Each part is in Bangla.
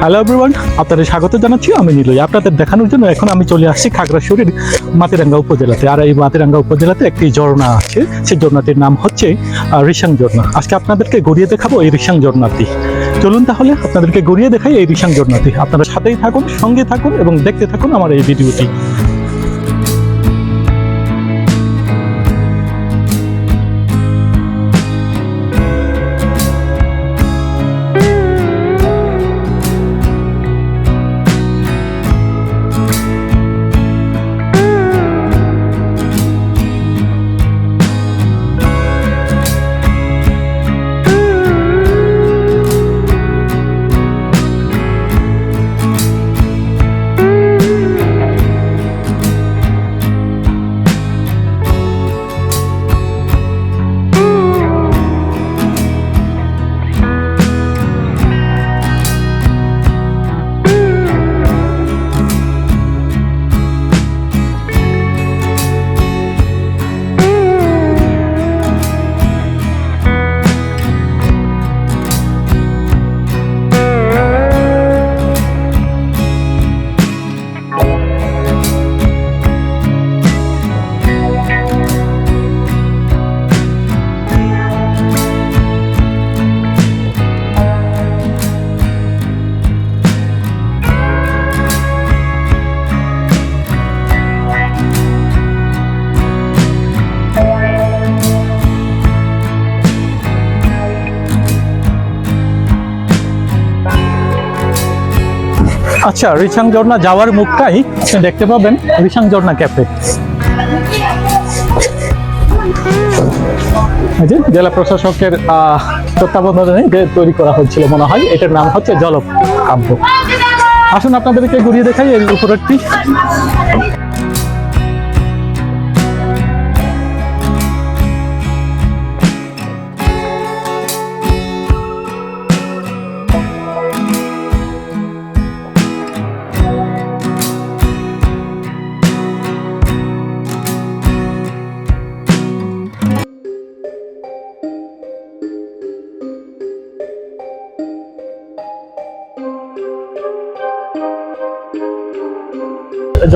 হ্যালো এভরিওয়ান আপনাদের স্বাগত জানাচ্ছি। আমি নিলই আপনাদের দেখানোর জন্য এখন আমি চলে আসছি খাগড়াছড়ির মাতিরাঙ্গা উপজেলাতে। আর এই মাতিরাঙ্গা উপজেলাতে একটি ঝর্ণা আছে। সেই ঝর্ণাটির নাম হচ্ছে রিসাং ঝর্ণা। আজকে আপনাদেরকে ঘুরিয়ে দেখাবো এই রিসাং ঝর্ণাটি। চলুন তাহলে আপনাদেরকে ঘুরিয়ে দেখাই এই রিসাং ঝর্ণাটি। আপনারা সাথেই থাকুন, সঙ্গে থাকুন এবং দেখতে থাকুন আমার এই ভিডিওটি। আচ্ছা রিসাং ঝর্ণা যাওয়ার মুখটাই আপনি দেখতে পাবেন, রিসাং ঝর্ণা ক্যাফে। জেলা প্রশাসকের তত্ত্বাবধানে যে তৈরি করা হয়েছিল মনে হয়, এটার নাম হচ্ছে জলক কাব্য। আসুন আপনাদেরকে ঘুরিয়ে দেখাই এর উপরেরটি।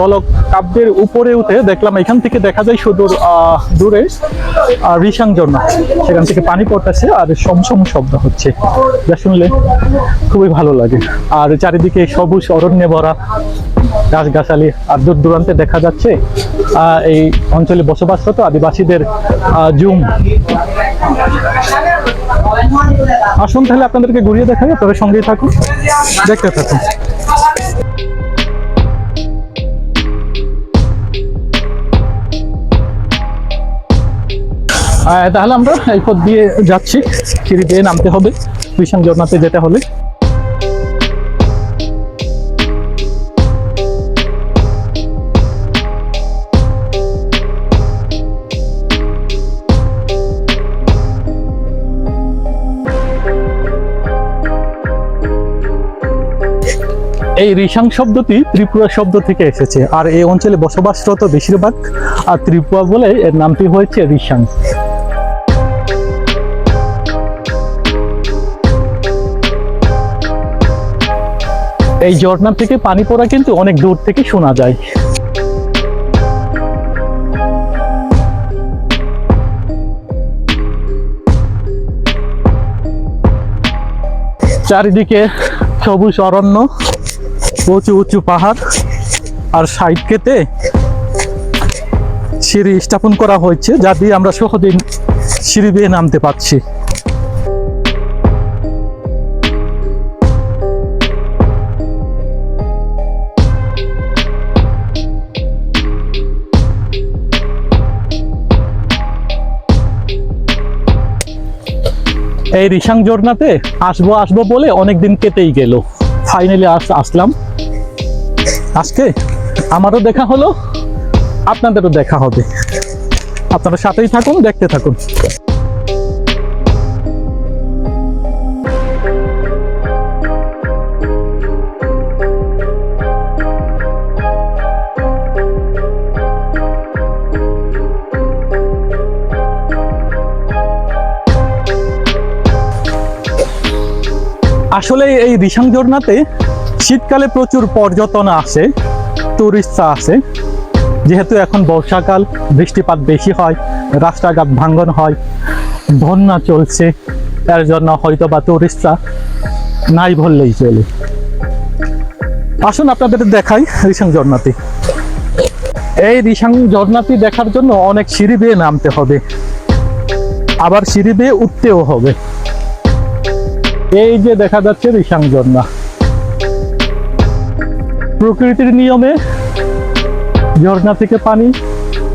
জলক কাব্যের উপরে উঠে দেখলাম এখান থেকে দেখা যায় সুদূর দূরে রিসাং ঝর্ণা সেখান থেকে পানি পড়তেছে আর সমসম শব্দ হচ্ছে। যা শুনলে খুবই ভালো লাগে। আর চারিদিকে সবুজ অরণ্যে ভরা গাছগাছালি আর দূর দূরান্তে দেখা যাচ্ছে এই অঞ্চলে বসবাসরত আদিবাসীদের জুম। আসুন তাহলে আপনাদেরকে ঘুরিয়ে দেখাই, তবে সঙ্গেই থাকুন। দেখতে থাকুন। তাহলে আমরা এই পথ দিয়ে যাচ্ছি। সিঁড়ি দিয়ে নামতে হবে। কৃষণ ঝর্ণাতে যেতে হলে। এই রিসাং শব্দটি ত্রিপুরা শব্দ থেকে এসেছে। আর এই অঞ্চলে বসবাসরত বেশিরভাগ, আর ত্রিপুরা বলে এর নামটি হয়েছে রিসাং এই ঝর্ণা থেকে পানি পড়া কিন্তু অনেক দূর থেকে শোনা যায়। চারিদিকে সবুজ অরণ্য, উঁচু উঁচু পাহাড় আর সাইড কেটে সিঁড়ি স্থাপন করা হয়েছে, যা দিয়ে আমরা সহজেই সিঁড়ি বেয়ে নামতে পারছি। এই রিসাং ঝর্ণাতে আসব আসব বলে অনেকদিন কেটেই গেল। ফাইনালি আস, আসলাম। আজকে আমারও দেখা হলো, আপনাদেরও দেখা হবে। আপনারা সাথেই থাকুন, দেখতে থাকুন। আসলে এই রিসাং ঝর্ণাতে শীতকালে প্রচুর পর্যটন আসে টুরিস্টরা আসে। যেহেতু এখন বর্ষাকাল, বৃষ্টিপাত বেশি হয়, রাস্তাঘাট ভাঙ্গন হয়, বন্যা চলছে, এর জন্য হয়তো বা টুরিস্টরা নাই বললেই চলে। আসুন আপনাদের দেখাই রিসাং ঝর্ণাতে এই রিসাং ঝর্ণাটি দেখার জন্য অনেক সিঁড়ি বেয়ে নামতে হবে। আবার সিঁড়ি বেয়ে উঠতেও হবে। এই যে দেখা যাচ্ছে রিসাং ঝর্ণা প্রকৃতির নিয়মে ঝর্ণা থেকে পানি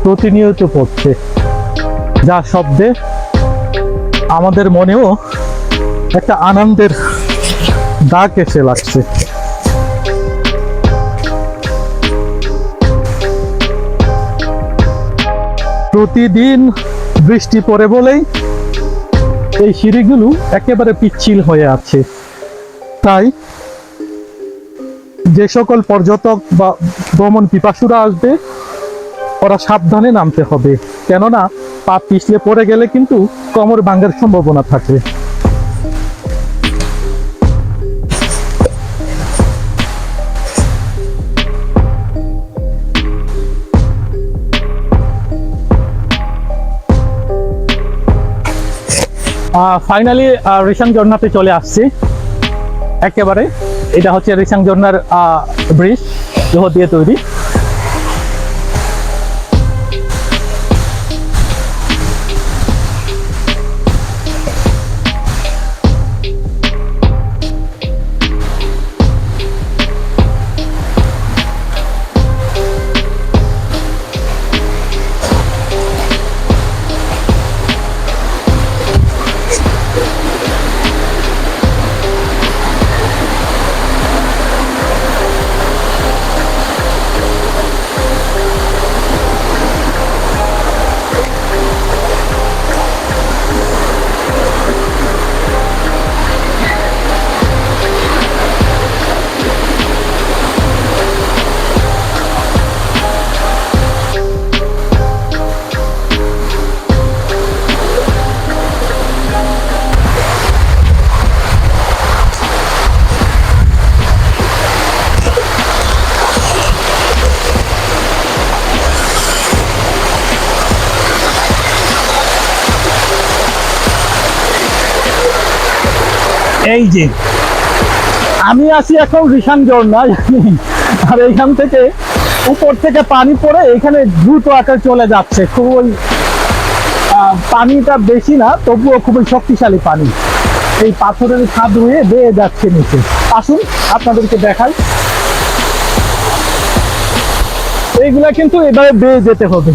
প্রতিনিয়ত পড়ছে। যা শব্দে আমাদের মনেও একটা আনন্দের দাগ এসে লাগছে। প্রতিদিন বৃষ্টি পড়ে বলেই এই সিঁড়িগুলো একেবারে পিচ্ছিল হয়ে আছে। তাই যে সকল পর্যটক বা ভ্রমণ পিপাসুরা আসবে, ওরা সাবধানে নামতে হবে। কেননা, পা পিছলে পড়ে গেলে কিন্তু কোমর ভাঙার সম্ভাবনা থাকে। ফাইনালি রিসাং ঝর্ণাতে চলে আসছি। একেবারে এটা হচ্ছে রিসাং ঝর্ণার ব্রিজ লোহ দিয়ে তৈরি। এই যে, আমি আছি এখন রিসান ঝর্ণায় আর এইখান থেকে উপর থেকে পানি পড়ে এখানে দ্রুত আকারে চলে যাচ্ছে। খুবই পানিটা বেশি না, তবুও খুবই শক্তিশালী পানি। এই পাথরের ছাদ হয়ে বেয়ে যাচ্ছে নিচে। আসুন, আপনাদেরকে দেখাই। এইগুলা কিন্তু এবারে বেয়ে যেতে হবে।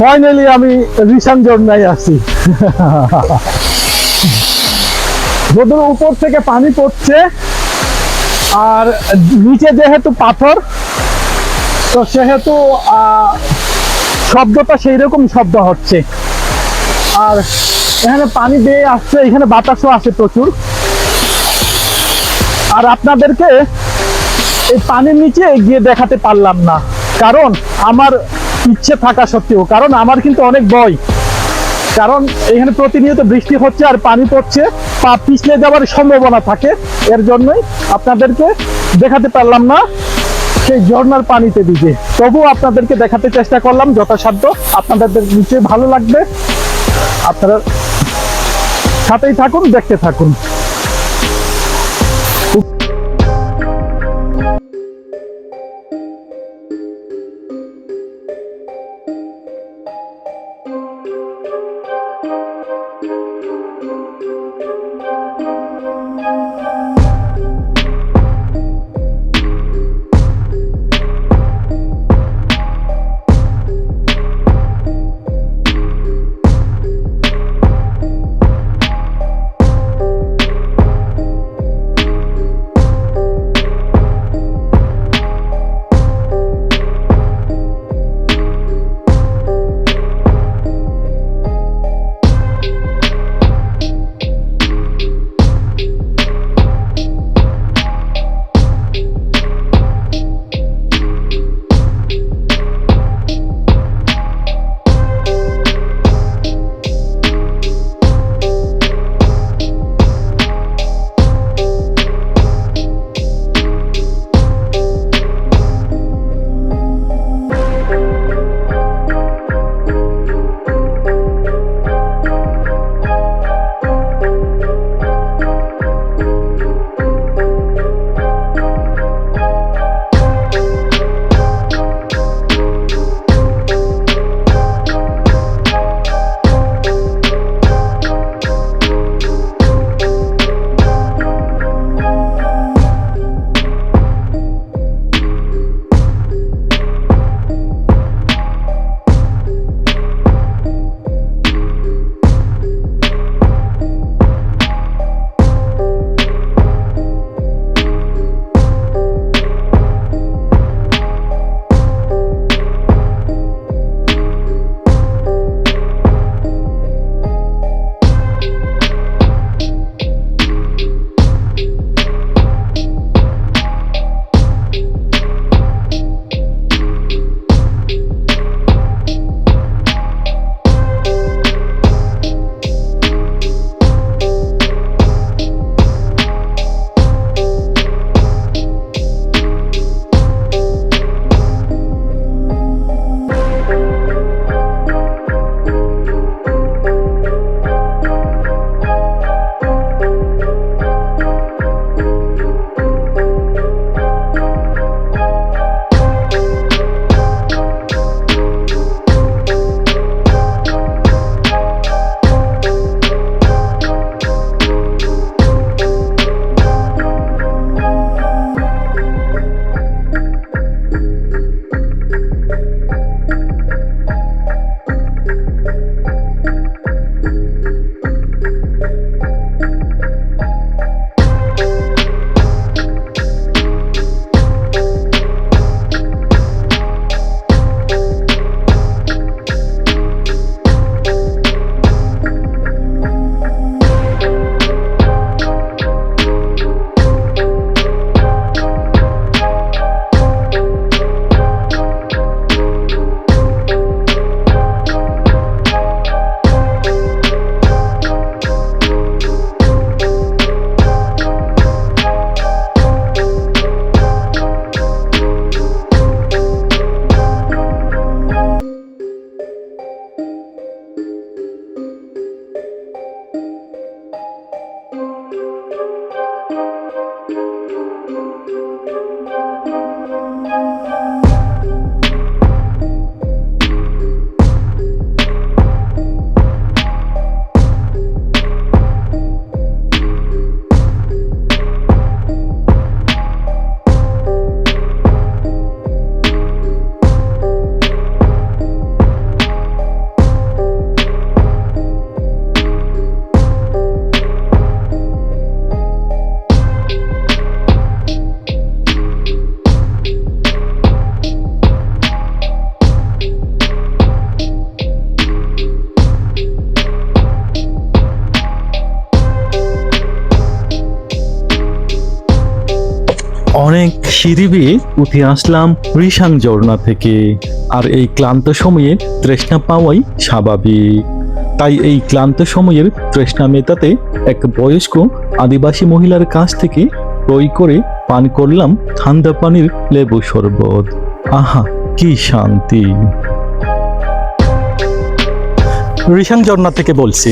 ফাইনালি আমি রিসান ঝর্ণায় আছি। যদিও উপর থেকে পানি পড়ছে, আর নিচে যেহেতু পাথর, তো সেহেতু শব্দটা সেই রকম শব্দ হচ্ছে। আর এখানে পানি বেয়ে আসছে, এখানে বাতাসও আসে প্রচুর। আর আপনাদেরকে এই পানির নিচে গিয়ে দেখাতে পারলাম না, কারণ আমার ইচ্ছে থাকা সত্ত্বেও, কারণ আমার কিন্তু অনেক ভয়। কারণ এখানে প্রতিনিয়ত বৃষ্টি হচ্ছে আর পানি পড়ছে, পা পিছলে যাওয়ার সম্ভাবনা থাকে। এর জন্যই আপনাদেরকে দেখাতে পারলাম না সেই ঝর্ণার পানিতে দিকে তবু আপনাদেরকে দেখাতে চেষ্টা করলাম যথাসাধ্য। আপনাদের নিশ্চয়ই ভালো লাগবে। আপনারা সাথেই থাকুন, দেখতে থাকুন। সিঁড়ি বেয়ে উঠে আসলাম রিসাং ঝর্ণা থেকে। আর এই ক্লান্ত সময়ে তৃষ্ণা পাওয়াই স্বাভাবিক। তাই এই ক্লান্ত সময়ের তৃষ্ণা মেটাতে এক বয়স্ক আদিবাসী মহিলার কাছ থেকে ক্রয় করে পান করলাম ঠান্ডা পানির লেবু শরবত। আহা, কি শান্তি। রিসাং ঝর্ণা থেকে বলছি।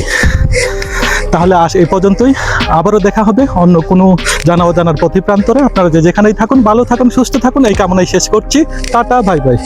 তাহলে আস এই পর্যন্তই। আবারও দেখা হবে অন্য কোনো জানা অজানার পথি প্রান্তরে আপনারা যে যেখানেই থাকুন, ভালো থাকুন, সুস্থ থাকুন, এই কামনাই শেষ করছি। Tata, bye bye.